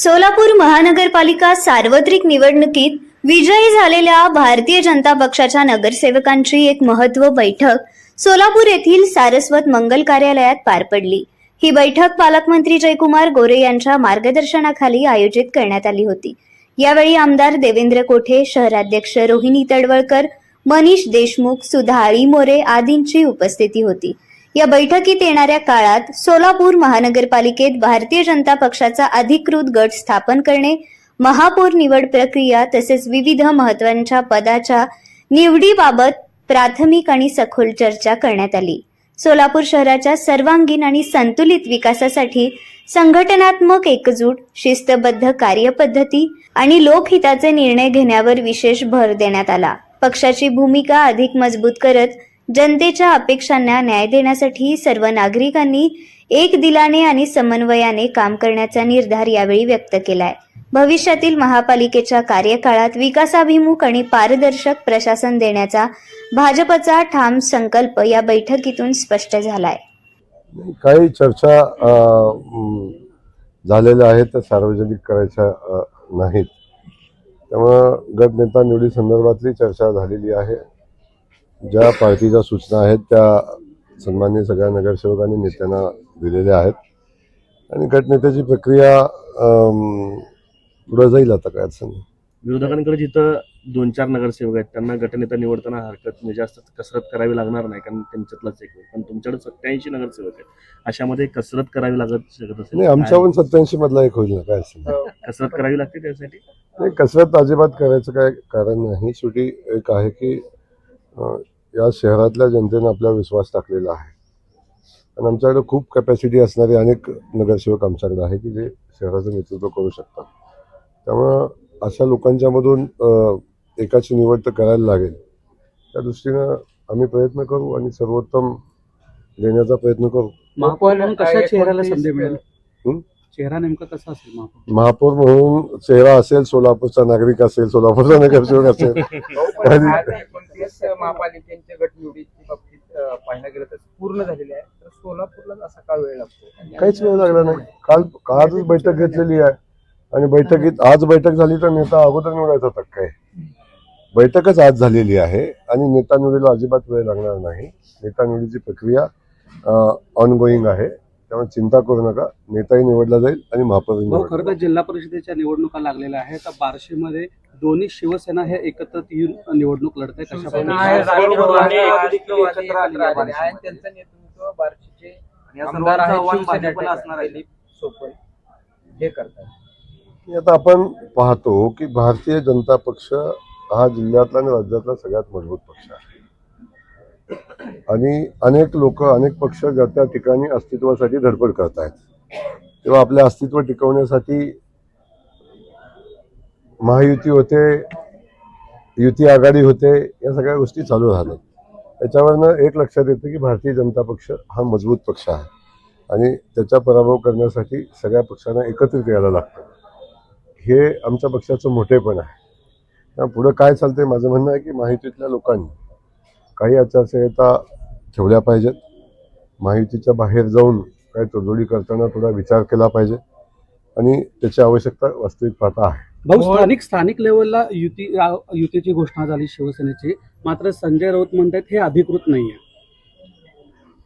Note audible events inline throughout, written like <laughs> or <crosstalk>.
सोलापूर महानगरपालिका सार्वत्रिक निवडणुकीत विजयी झालेल्या भारतीय जनता पक्षाच्या नगरसेवकांची एक महत्त्व बैठक सोलापूर येथील सारस्वत मंगल कार्यालयात पार पडली. ही बैठक पालकमंत्री जयकुमार गोरे यांच्या मार्गदर्शनाखाली आयोजित करण्यात आली होती. यावेळी आमदार देवेंद्र कोठे शहराध्यक्ष रोहिणी तडवळकर मनीष देशमुख सुधा आळीमोरे आदींची उपस्थिती होती. या बैठकीत येणाऱ्या काळात सोलापूर महानगरपालिकेत भारतीय जनता पक्षाचा अधिकृत गट स्थापन करणे महापौर निवड प्रक्रिया तसेच विविध महत्त्वाच्या पदाच्या निवडीबाबत प्राथमिक आणि सखोल चर्चा करण्यात आली. सोलापूर शहराच्या सर्वांगीण आणि संतुलित विकासासाठी संघटनात्मक एकजूट शिस्तबद्ध कार्यपद्धती आणि लोकहिताचे निर्णय घेण्यावर विशेष भर देण्यात आला. पक्षाची भूमिका अधिक मजबूत करत जनतेच्या अपेक्षांना न्याय देण्यासाठी सर्व नागरिकांनी एक दिलाने आणि समन्वयाने काम करण्याचा निर्धार यावेळी व्यक्त केलाय. भविष्यातील महापालिकेच्या कार्यकाळात विकासाभिमुख आणि पारदर्शक प्रशासन देण्याचा भाजपचा ठाम संकल्प या बैठकीतून स्पष्ट झालाय. काही चर्चा झालेल्या आहेत त्या सार्वजनिक करायच्या नाहीत. त्यामुळं गटनेता निवडी संदर्भातली चर्चा झालेली आहे. ज्या पार्टीच्या सूचना आहेत त्या सन्मान्य सगळ्या नगरसेवकांनी नेत्यांना दिलेल्या आहेत. आणि गटनेत्याची प्रक्रिया पुढं जाईल आता काय अडचण नाही. विरोधकांकडे जिथं दोन चार नगरसेवक आहेत त्यांना गटनेता निवडताना हरकत म्हणजे जास्त कसरत करावी लागणार नाही कारण त्यांच्यातलाच एक. पण तुमच्याकडे सत्याऐंशी नगरसेवक आहेत. अशामध्ये कसरत करावी लागत शकत असेल. नाही आमच्या पण सत्याऐंशी मधला एक होईल ना काय असेल. कसरत करावी लागते त्यासाठी? नाही कसरत अजिबात करायचं काय कारण नाही. शेवटी एक आहे की या शहरातल्या जनतेने आपला विश्वास टाकलेला आहे. आणि आमच्याकडे खूप कॅपॅसिटी असणारे अनेक नगरसेवक आमच्याकडे आहे की जे शहराचं नेतृत्व करू शकतात. त्यामुळं अशा लोकांच्यामधून एकाची निवड तर करायला लागेल. त्या दृष्टीनं आम्ही प्रयत्न करू आणि सर्वोत्तम देण्याचा प्रयत्न करू. महापौर म्हणून कशा चेहऱ्याला संधी मिळेल? हं? चेहरा नेमका कसा असेल महापौर? म्हणून चेहरा असेल सोलापूरचा नागरिक असेल सोलापूरचा नगरसेवक असेल. <laughs> एकोणतीस महापालिकेच्या गटनिवडीच्या बाबतीत पाहायला गेलं तर पूर्ण झालेली आहे. तर सोलापूरला असा का वेळ लागतो? काहीच वेळ लागला नाही. काल आजच बैठक घेतलेली आहे. आणि बैठकीत आज बैठक झाली तर नेता अगोदर निवडायचा होता काय बैठकच आज झालेली आहे आणि नेता निवडीला अजिबात वेळ लागणार नाही. नेता निवडीची प्रक्रिया ऑनगोईंग आहे. त्यामुळे चिंता करू नका. नेताही निवडला जाईल आणि महापौर निवडला खरं तर जिल्हा परिषदेच्या निवडणुका लागलेल्या आहेत. तर बार्शीमध्ये दोन्ही शिवसेना हे एकत्रित येऊन निवडणूक लढत आहेत. एकत्र एकत्र हे आता आपण पाहतो की भारतीय जनता पक्ष हा जिल्ह्यातला आणि राज्यातला सगळ्यात मजबूत पक्ष आहे. आणि अनेक लोक अनेक पक्ष ज्या त्या ठिकाणी अस्तित्वासाठी धडपड करत आहेत तेव्हा आपले अस्तित्व टिकवण्यासाठी महायुती होते युती आघाडी होते या सगळ्या गोष्टी चालू राहतात त्याच्यावरनं एक लक्षात येतं की भारतीय जनता पक्ष हा मजबूत पक्ष आहे. आणि त्याचा पराभव करण्यासाठी सगळ्या पक्षांना एकत्रित यायला लागतं. हे आमच्या पक्षाचं मोठेपण आहे. पुढं काय चालतंय माझं म्हणणं आहे की माहितीतल्या लोकांनी काही आचारसंहिता ठेवल्या पाहिजेत. माहितीच्या बाहेर जाऊन काही तोडजोडी करताना थोडा विचार केला पाहिजे. आणि त्याची आवश्यकता वास्तविक पाहता आहे. भाऊ स्थानिक स्थानिक लेवलला युती युतीची घोषणा झाली शिवसेनेची. मात्र संजय राऊत म्हणतात हे अधिकृत नाहीये.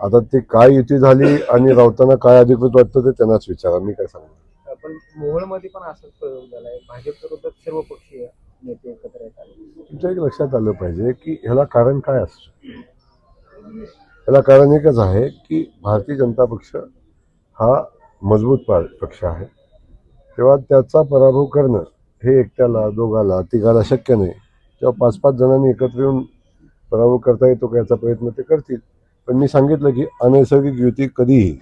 आता ते काय युती झाली आणि राऊतांना काय अधिकृत वाटतं ते त्यांनाच विचारा. मी काय सांगणार? पण मोहोळमध्ये पण असाच प्रयोग झालाय. भाजप विरोधात सर्व पक्षीय नेते एकत्र येतात. तुमच्या एक लक्षात आलं पाहिजे की ह्याला कारण काय असतं? याला कारण एकच आहे की भारतीय जनता पक्ष हा मजबूत पा- पक्ष आहे. तेव्हा त्याचा पराभव करणं हे एकट्याला दोघाला तिघाला शक्य नाही. तेव्हा पाच पाच जणांनी एकत्र येऊन पराभव करता येतो का याचा प्रयत्न ते करतील. पण मी सांगितलं की अनैसर्गिक युती कधीही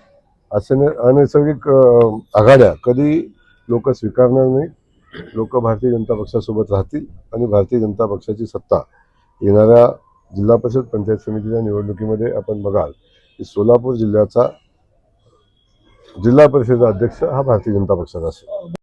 असे अनैसर्गिक आघाड्या कधी लोक स्वीकारणार नाही लोक भारतीय जनता पक्षासोबत राहतील आणि भारतीय जनता पक्षाची सत्ता येणाऱ्या जिल्हा परिषद पंचायत समितीच्या निवडणुकीमध्ये आपण बघाल की सोलापूर जिल्ह्याचा जिल्हा परिषदेचा अध्यक्ष हा भारतीय जनता पक्षाचा असेल.